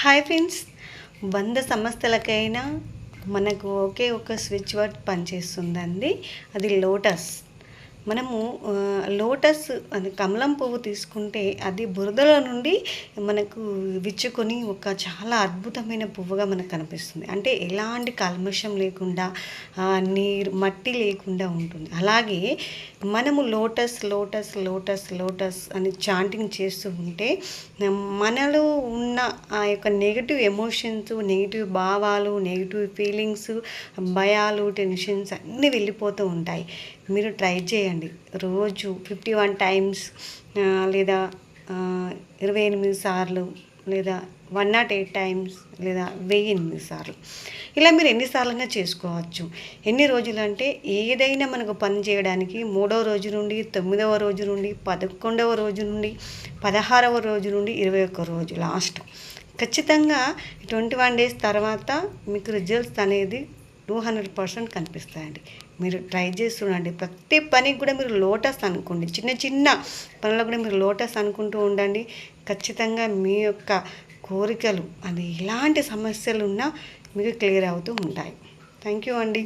Hi friends వంద సంస్థలకైనా మనకు ఒకే ఒక స్విచ్ వర్డ్ పనిచేస్తుందండి. అది లోటస్ మనము లోటస్ అది కమలం పువ్వు తీసుకుంటే అది బురదలో నుండి మనకు విచ్చుకొని ఒక చాలా అద్భుతమైన పువ్వుగా మనకు కనిపిస్తుంది. అంటే ఎలాంటి కల్మషం లేకుండా ఆ, నీరు మట్టి లేకుండా ఉంటుంది. అలాగే మనము లోటస్ లోటస్ లోటస్ లోటస్ అని చాంటింగ్ చేస్తూ ఉంటే మనలో ఉన్న ఆ యొక్క నెగిటివ్ ఎమోషన్స్ నెగిటివ్ భావాలు నెగిటివ్ ఫీలింగ్స్ భయాలు టెన్షన్స్ అన్నీ వెళ్ళిపోతూ ఉంటాయి. మీరు ట్రై చేయండి. రోజు ఫిఫ్టీ వన్ టైమ్స్ లేదా ఇరవై ఎనిమిది సార్లు లేదా వన్ నాట్ ఎయిట్ టైమ్స్ లేదా వెయ్యి ఎనిమిది సార్లు. ఇలా మీరు ఎన్నిసార్లైనా చేసుకోవచ్చు. ఎన్ని రోజులు అంటే ఏదైనా మనకు పని చేయడానికి మూడవ రోజు నుండి తొమ్మిదవ రోజు నుండి పదకొండవ రోజు నుండి పదహారవ రోజు నుండి ఇరవై ఒక్క రోజు లాస్ట్. ఖచ్చితంగా ట్వంటీ వన్ డేస్ తర్వాత మీకు రిజల్ట్స్ అనేది టూ హండ్రెడ్ పర్సెంట్ కనిపిస్తాయండి. మీరు ట్రై చేసి చూడండి. ప్రతి పనికి కూడా మీరు లోటస్ అనుకోండి. చిన్న చిన్న పనులకు కూడా మీరు లోటస్ అనుకుంటూ ఉండండి. ఖచ్చితంగా మీ యొక్క కోరికలు అది ఎలాంటి సమస్యలు ఉన్నా మీకు క్లియర్ అవుతూ ఉంటాయి. థ్యాంక్ యూ అండి.